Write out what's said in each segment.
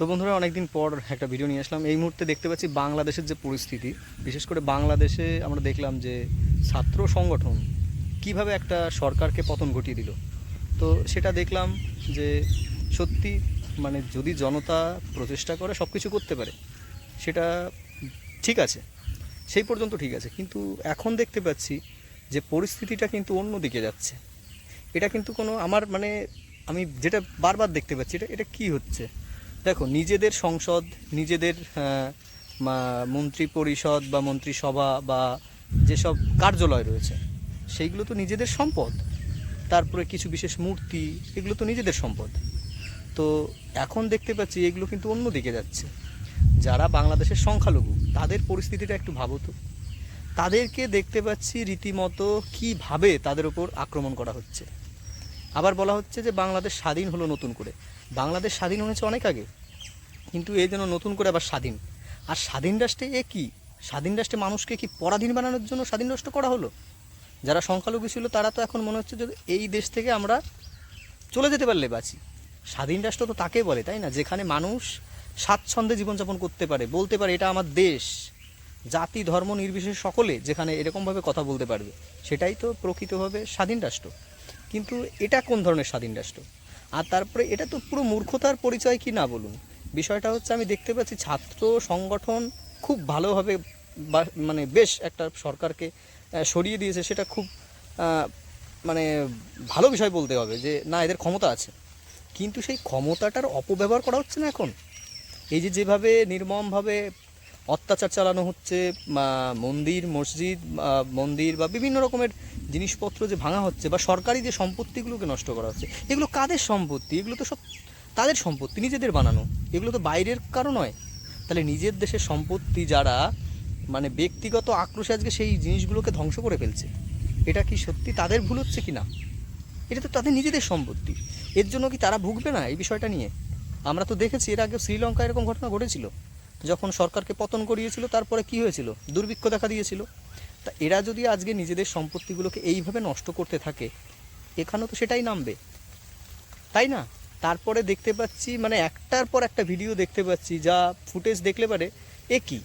তো বন্ধুরা, অনেকদিন পর একটা ভিডিও নিয়ে আসলাম। এই মুহূর্তে দেখতে পাচ্ছি বাংলাদেশের যে পরিস্থিতি, বিশেষ করে বাংলাদেশে আমরা দেখলাম যে ছাত্র সংগঠন কীভাবে একটা সরকারকে পতন ঘটিয়ে দিল। তো সেটা দেখলাম যে সত্যি মানে যদি জনতা প্রচেষ্টা করে সব কিছু করতে পারে, সেটা ঠিক আছে, সেই পর্যন্ত ঠিক আছে। কিন্তু এখন দেখতে পাচ্ছি যে পরিস্থিতিটা কিন্তু অন্য দিকে যাচ্ছে। এটা কিন্তু কোনো আমার মানে আমি যেটা বারবার দেখতে পাচ্ছি, এটা এটা কী হচ্ছে? দেখো, নিজেদের সংসদ, নিজেদের মন্ত্রী পরিষদ বা মন্ত্রিসভা বা যেসব কার্যালয় রয়েছে, সেইগুলো তো নিজেদের সম্পদ। তারপরে কিছু বিশেষ মূর্তি, এগুলো তো নিজেদের সম্পদ। তো এখন দেখতে পাচ্ছি এগুলো কিন্তু অন্যদিকে যাচ্ছে। যারা বাংলাদেশের সংখ্যালঘু, তাদের পরিস্থিতিটা একটু ভাবো তো। তাদেরকে দেখতে পাচ্ছি রীতিমতো কীভাবে তাদের উপর আক্রমণ করা হচ্ছে। আবার বলা হচ্ছে যে বাংলাদেশ স্বাধীন হলো নতুন করে। বাংলাদেশ স্বাধীন হয়েছে অনেক আগে। কিন্তু এই যেন নতুন করে আবার স্বাধীন। আর স্বাধীন রাষ্ট্রে এ কী? স্বাধীন রাষ্ট্রে মানুষকে কি পরাধীন বানানোর জন্য স্বাধীন রাষ্ট্র করা হলো? যারা সংখ্যালঘু ছিল তারা তো এখন মনে হচ্ছে যে এই দেশ থেকে আমরা চলে যেতে পারলে বাঁচি। স্বাধীন রাষ্ট্র তো তাকে বলে, তাই না? যেখানে মানুষ স্বাচ্ছন্দ্যে জীবনযাপন করতে পারে, বলতে পারে এটা আমার দেশ। জাতি, ধর্ম নির্বিশেষে সকলে যেখানে এরকমভাবে কথা বলতে পারবে, সেটাই তো প্রকৃতভাবে স্বাধীন রাষ্ট্র। কিন্তু এটা কোন ধরনের স্বাধীন রাষ্ট্র? আর তারপরে এটা তো পুরো মূর্খতার পরিচয় কি না বলুন? বিষয়টা হচ্ছে আমি দেখতে পাচ্ছি ছাত্র সংগঠন খুব ভালোভাবে মানে বেশ একটা সরকারকে সরিয়ে দিয়েছে। সেটা খুব মানে ভালো বিষয় বলতে হবে যে, না, এদের ক্ষমতা আছে। কিন্তু সেই ক্ষমতাটার অপব্যবহার করা হচ্ছে না এখন। এই যে যেভাবে নির্মমভাবে অত্যাচার চালানো হচ্ছে মন্দির, মসজিদ মন্দির, বা বিভিন্ন রকমের জিনিসপত্র যে ভাঙা হচ্ছে, বা সরকারি যে সম্পত্তিগুলোকে নষ্ট করা হচ্ছে, এগুলো কাদের সম্পত্তি? এগুলো তো সব তাদের সম্পত্তি নিজেদের বানানো। এগুলো তো বাইরের কারও নয়। তাহলে নিজের দেশের সম্পত্তি যারা মানে ব্যক্তিগত আক্রোশে আজকে সেই জিনিসগুলোকে ধ্বংস করে ফেলছে, এটা কি সত্যি তাদের ভুল হচ্ছে কি না এটা তো তাদের নিজেদের সম্পত্তি। এর জন্য কি তারা ভুগবে না এই বিষয়টা নিয়ে? আমরা তো দেখেছি, এর আগে শ্রীলঙ্কা এরকম ঘটনা ঘটেছিল। যখন সরকারকে পতন করিয়েছিল, তারপরে কি হয়েছিল? দুর্ভিক্ষ দেখা দিয়েছিল। তা এরা যদি আজকে নিজেদের সম্পত্তিগুলোকে এইভাবে নষ্ট করতে থাকে, এখানেও তো সেটাই নামবে। তাই না? তারপরে দেখতে পাচ্ছি মানে একটার পর একটা ভিডিও দেখতে পাচ্ছি, যা ফুটেজ দেখলে পারে এ কি?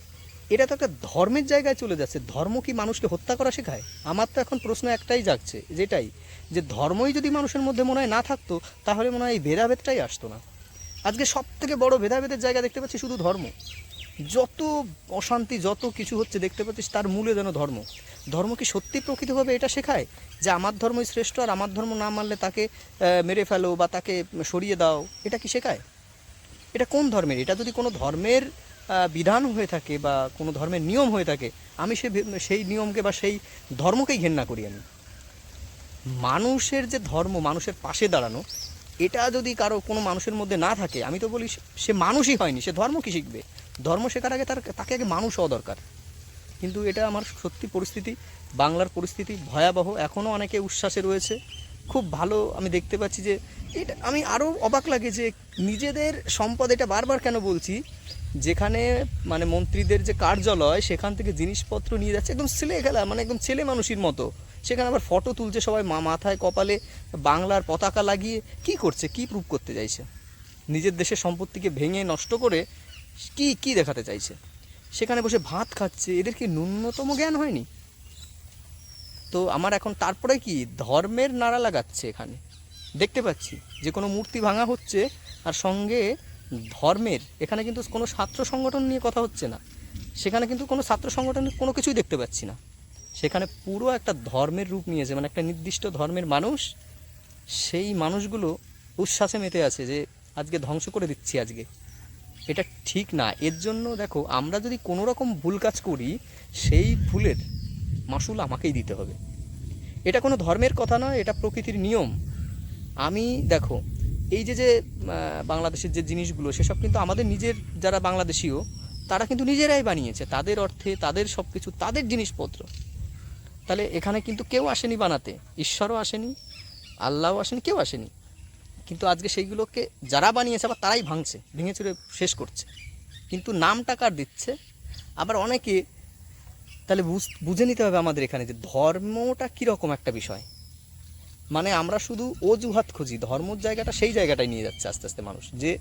এটা তো একটা ধর্মের জায়গায় চলে যাচ্ছে। ধর্ম কি মানুষকে হত্যা করা শেখায়? আমার তো এখন প্রশ্ন একটাই জাগছে, যেটাই, যে ধর্মই যদি মানুষের মধ্যে মনে হয় না থাকতো, তাহলে মনে হয় এই ভেদাভেদটাই আসতো না। আজকে সব থেকে বড় ভেদাভেদের জায়গা দেখতে পাচ্ছি শুধু ধর্ম। যত অশান্তি, যত কিছু হচ্ছে দেখতে পাচ্ছিস, তার মূলে যেন ধর্ম। ধর্ম কি সত্যি প্রকৃতভাবে এটা শেখায়? যে আমার ধর্মই শ্রেষ্ঠ আর আমার ধর্ম না মানলে তাকে মেরে ফেলো বা তাকে সরিয়ে দাও, এটা কি শেখায়? এটা কোন ধর্মের? এটা যদি কোনো ধর্মের বিধান হয়ে থাকে বা কোনো ধর্মের নিয়ম হয়ে থাকে, আমি সে সেই নিয়মকে বা সেই ধর্মকেই ঘেন্না করি আমি। মানুষের যে ধর্ম, মানুষের পাশে দাঁড়ানো এটা যদি কারও কোনো মানুষের মধ্যে না থাকে, আমি তো বলি সে- মানুষই হয়নি, সে ধর্ম কী শিখবে? ধর্ম শেখার আগে তার, তাকে আগে মানুষ হওয়া দরকার। কিন্তু এটা আমার সত্যি পরিস্থিতি, বাংলার পরিস্থিতি ভয়াবহ এখনও অনেকে উচ্ছ্বাসে রয়েছে। খুব ভালো আমি দেখতে পাচ্ছি যে এটা, আমি আরও অবাক লাগে যে নিজেদের সম্পদ, এটা বারবার কেন বলছি, যেখানে মানে মন্ত্রীদের যে কার্যালয়, সেখান থেকে জিনিসপত্র নিয়ে যাচ্ছে, একদম ছেলে খেলা মানে একদম ছেলে মানুষের মতো। সেখানে আবার ফটো তুলছে সবাই মাথায়, কপালে, বাংলার পতাকা লাগিয়ে, কি করছে, কি প্রুভ করতে চাইছে? নিজের দেশের সম্পত্তিকে ভেঙে নষ্ট করে কি কি দেখাতে চাইছে? সেখানে বসে ভাত খাচ্ছে, এদের কি ন্যূনতম জ্ঞান হয়নি? তো আমার এখন তারপরে কি ধর্মের নাড়া লাগাচ্ছে এখানে? দেখতে পাচ্ছি যে কোনো মূর্তি ভাঙা হচ্ছে আর সঙ্গে ধর্মের, এখানে কিন্তু কোনো ছাত্র সংগঠন নিয়ে কথা হচ্ছে না। সেখানে কিন্তু কোনো ছাত্র সংগঠনের কোনো কিছুই দেখতে পাচ্ছি না। সেখানে পুরো একটা ধর্মের রূপ নিয়েছে মানে একটা নির্দিষ্ট ধর্মের মানুষ, সেই মানুষগুলো উচ্ছ্বাসে মেতে আছে যে আজকে ধ্বংস করে দিচ্ছি আজকে। এটা ঠিক না। এর জন্য দেখো, আমরা যদি কোনো রকম ভুল কাজ করি, সেই ভুলের মাসুল আমাকেই দিতে হবে। এটা কোনো ধর্মের কথা নয়, এটা প্রকৃতির নিয়ম। আমি, দেখো, এই যে যে বাংলাদেশের যে জিনিসগুলো, সেসব কিন্তু আমাদের নিজের যারা বাংলাদেশীয়, তারা কিন্তু নিজেরাই বানিয়েছে। তাদের অর্থে, তাদের সব কিছু তাদের জিনিসপত্র। তাহলে এখানে কিন্তু কেউ আসেনি বানাতে। ঈশ্বরও আসেনি, আল্লাহও আসেনি, কেউ আসেনি। কিন্তু আজকে সেইগুলোকে যারা বানিয়েছে, আবার তারাই ভাঙছে ভেঙে চুরে শেষ করছে। কিন্তু নামটা কার দিচ্ছে? আবার অনেকে তাহলে বুঝ- নিতে হবে আমাদের এখানে যে ধর্মটা কীরকম একটা বিষয়। মানে আমরা শুধু অজুহাত খুঁজি, ধর্মর জায়গাটা সেই জায়গাটায় নিয়ে যাচ্ছে আস্তে আস্তে মানুষ। যে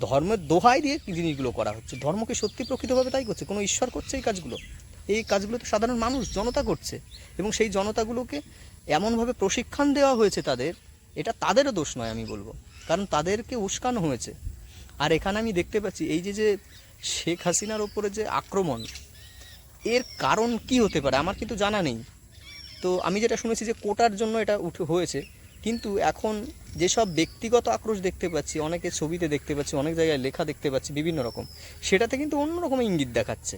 ধর্মের দোহাই দিয়ে জিনিসগুলো করা হচ্ছে, ধর্মকে সত্যি প্রকৃতভাবে তাই করছে, কোনো ঈশ্বর করছে এই কাজগুলো। এই কাজগুলো তো সাধারণ মানুষ, জনতা করছে এবং সেই জনতাগুলোকে এমনভাবে প্রশিক্ষণ দেওয়া হয়েছে তাদের, এটা তাদেরও দোষ নয় আমি বলব। কারণ তাদেরকে উস্কানো হয়েছে। আর এখানে আমি দেখতে পাচ্ছি, এই যে যে শেখ হাসিনার ওপরে যে আক্রমণ এর কারণ কি হতে পারে আমার কিন্তু জানা নেই। তো আমি যেটা শুনেছি যে কোটার জন্য এটা উঠে, হয়েছে। কিন্তু এখন যেসব ব্যক্তিগত আক্রোশ দেখতে পাচ্ছি, অনেকে ছবিতে দেখতে পাচ্ছি, অনেক জায়গায় লেখা দেখতে পাচ্ছি বিভিন্ন রকম, সেটাতে কিন্তু অন্য রকম ইঙ্গিত দেখাচ্ছে।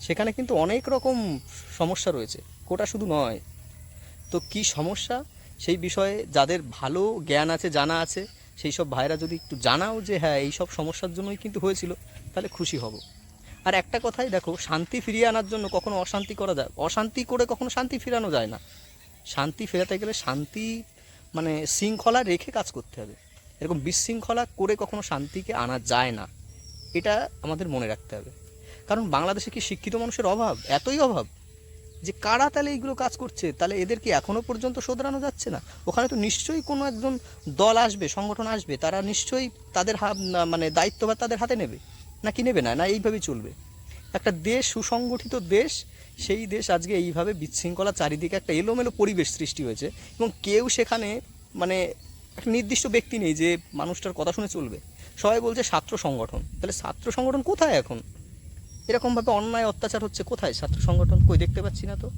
সেখানে কিন্তু অনেক রকম সমস্যা রয়েছে। কোটা শুধু নয়। তো কি সমস্যা? সেই বিষয়ে যাদের ভালো জ্ঞান আছে, জানা আছে, সেই সব ভাইরা যদি একটু জানাও যে হ্যাঁ এই সব সমস্যার জন্যই কিন্তু হয়েছিল, তাহলে খুশি হব। আর একটা কথাই দেখো, শান্তি ফিরিয়ে আনার জন্য কখনো অশান্তি করা যায়, অশান্তি করে কখনো শান্তি ফেরানো যায় না। শান্তি ফেরাতে গেলে শান্তি মানে শৃঙ্খলা রেখে কাজ করতে হবে। এরকম বিশৃঙ্খলা করে কখনো শান্তিকে আনা যায় না। এটা আমাদের মনে রাখতে হবে। কারণ বাংলাদেশে কি শিক্ষিত মানুষের অভাব? এতই অভাব যে কারা তাহলে এইগুলো কাজ করছে? তাহলে এদের কি এখনও পর্যন্ত শোধরানো যাচ্ছে না? ওখানে তো নিশ্চয়ই কোনো একজন দল আসবে, সংগঠন আসবে, তারা নিশ্চয়ই তাদের মানে দায়িত্বভার তাদের হাতে নেবে। না কি নেবে না না এইভাবেই চলবে। একটা দেশ, সুসংগঠিত দেশ, সেই দেশ আজকে এইভাবে বিশৃঙ্খলা চারিদিকে একটা এলোমেলো পরিবেশ সৃষ্টি হয়েছে এবং কেউ সেখানে মানে একটা নির্দিষ্ট ব্যক্তি নেই যে মানুষটার কথা শুনে চলবে। সবাই বলছে ছাত্র সংগঠন। তাহলে ছাত্র সংগঠন কোথায় এখন? এরকমভাবে অন্যায় অত্যাচার হচ্ছে কোথায়? ছাত্র সংগঠন কই দেখতে পাচ্ছি না তো।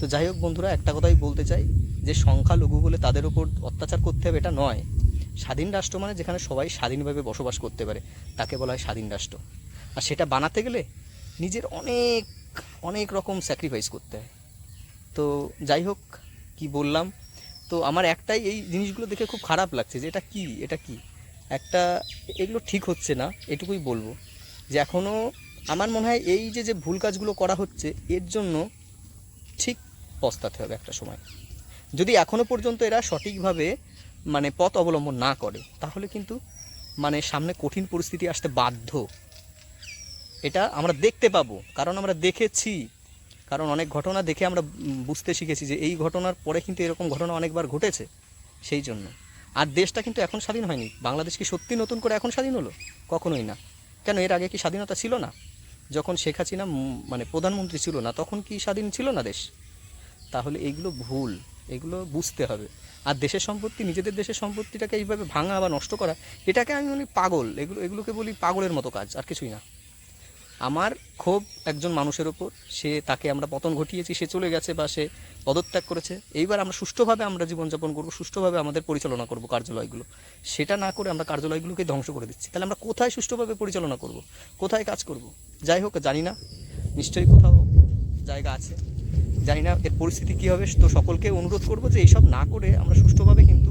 তো যাই হোক বন্ধুরা, একটা কথাই বলতে চাই যে সংখ্যালঘু বলে তাদের উপর অত্যাচার করতে হবে এটা নয়। স্বাধীন রাষ্ট্র মানে যেখানে সবাই স্বাধীনভাবে বসবাস করতে পারে, তাকে বলা হয় স্বাধীন রাষ্ট্র। আর সেটা বানাতে গেলে নিজের অনেক অনেক রকম স্যাক্রিফাইস করতে হয়। তো যাই হোক, কি বললাম? তো আমার একটাই এই জিনিসগুলো দেখে খুব খারাপ লাগছে যে এটা কি এটা কি? একটা, এগুলো ঠিক হচ্ছে না, এটুকুই বলব। যে এখনও আমার মনে হয় এই যে যে ভুল কাজগুলো করা হচ্ছে, এর জন্য ঠিক পস্তাতে হবে একটা সময়। যদি এখনও পর্যন্ত এরা সঠিকভাবে মানে পথ অবলম্বন না করে, তাহলে কিন্তু মানে সামনে কঠিন পরিস্থিতি আসতে বাধ্য। এটা আমরা দেখতে পাবো, কারণ আমরা দেখেছি, কারণ অনেক ঘটনা দেখে আমরা বুঝতে শিখেছি যে এই ঘটনার পরে কিন্তু এরকম ঘটনা অনেকবার ঘটেছে, সেই জন্য। আর দেশটা কিন্তু এখন স্বাধীন হয়নি। বাংলাদেশ কি সত্যি নতুন করে এখন স্বাধীন হলো? কখনোই না। কেন, এর আগে কি স্বাধীনতা ছিল না? যখন শেখ হাসিনা মানে প্রধানমন্ত্রী ছিল না, তখন কি স্বাধীন ছিল না দেশ? তাহলে এইগুলো ভুল। এগুলো বুঝতে হবে। আর দেশের সম্পত্তি, নিজেদের দেশের সম্পত্তিটাকে এইভাবে ভাঙা বা নষ্ট করা, এটাকে আমি বলি পাগল। এগুলো, এগুলোকে বলি পাগলের মতো কাজ, আর কিছুই না। আমার ক্ষোভ একজন মানুষের ওপর, সে তাকে আমরা পতন ঘটিয়েছি, সে চলে গেছে বা সে পদত্যাগ করেছে। এইবার আমরা সুষ্ঠুভাবে আমরা জীবনযাপন করব, সুষ্ঠুভাবে আমাদের পরিচালনা করব কার্যালয়গুলো। সেটা না করে আমরা কার্যালয়গুলোকে ধ্বংস করে দিচ্ছি। তাহলে আমরা কোথায় সুষ্ঠুভাবে পরিচালনা করব? কোথায় কাজ করব? যাই হোক, জানি না। নিশ্চয়ই কোথাও জায়গা আছে। জানি না এর পরিস্থিতি কী হবে, তো সকলকে অনুরোধ করব যে এইসব না করে আমরা সুষ্ঠুভাবে কিন্তু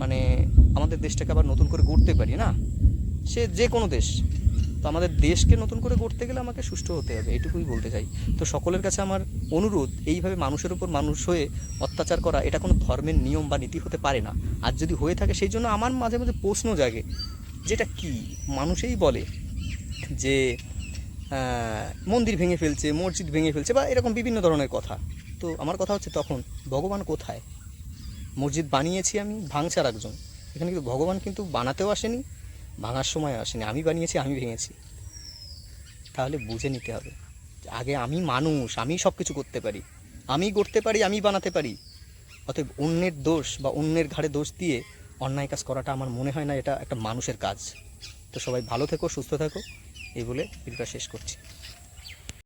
মানে আমাদের দেশটাকে আবার নতুন করে গড়তে পারি, না? সে যে কোনো দেশ। তো আমাদের দেশকে নতুন করে গড়তে গেলে আমাকে সুষ্ঠু হতে হবে, এটুকুই বলতে চাই। তো সকলের কাছে আমার অনুরোধ, এইভাবে মানুষের উপর মানুষ হয়ে অত্যাচার করা, এটা কোনো ধর্মের নিয়ম বা নীতি হতে পারে না। আর যদি হয়ে থাকে, সেই জন্য আমার মাঝে মাঝে প্রশ্ন জাগে, যেটা কি? মানুষেই বলে যে মন্দির ভেঙে ফেলছে, মসজিদ ভেঙে ফেলছে বা এরকম বিভিন্ন ধরনের কথা। তো আমার কথা হচ্ছে তখন, ভগবান কোথায়? মসজিদ বানিয়েছি আমি, ভাঙছে আর একজন এখানে কিন্তু ভগবান কিন্তু বানাতেও আসেনি, ভাঙার সময় আসেনি। আমি বানিয়েছি, আমি ভেঙেছি। তাহলে বুঝে নিতে হবে, আগে আমি মানুষ, আমি সব কিছু করতে পারি। আমি করতে পারি, আমি বানাতে পারি। অতএব অন্যের দোষ বা অন্যের ঘাড়ে দোষ দিয়ে অন্যায় কাজ করাটা আমার মনে হয় না এটা একটা মানুষের কাজ। তো সবাই ভালো থেকো, সুস্থ থেকো। এই বলে ভিডিওটা শেষ করছি।